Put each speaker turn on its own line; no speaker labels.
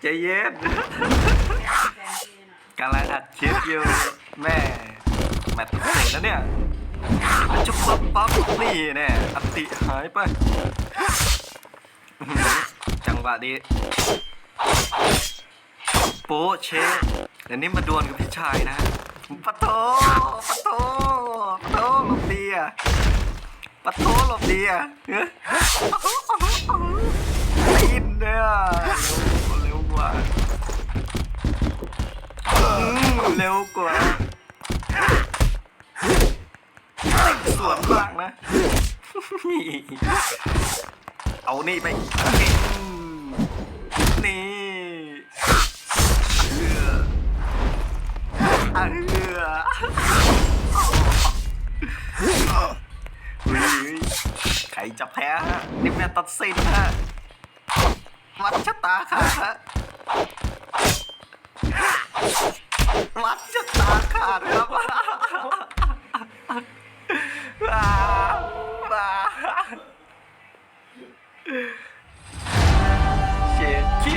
ใจเย็นกำลังอัดคลิปอยู่แม่แมตต์เสร็จแล้วเนี่ยจุ๊บปั๊บปั๊บนี่แน่อัติหายไปอื้อหือจังหวะดีโป๊ะเชะเดี๋ยวนี้มาดวลกับพี่ชายนะปะโถปะโถปะโถหลบดีอะปะโถหลบดีอะ เร็วกว่าสวนบ้างนะ เอานี่ไปนี่เอือเอือเฮ้ยใครจะแพ้ฮะนี่แม่ตัดสินฮะวัดชะตาค่ะฮะ Carnaval.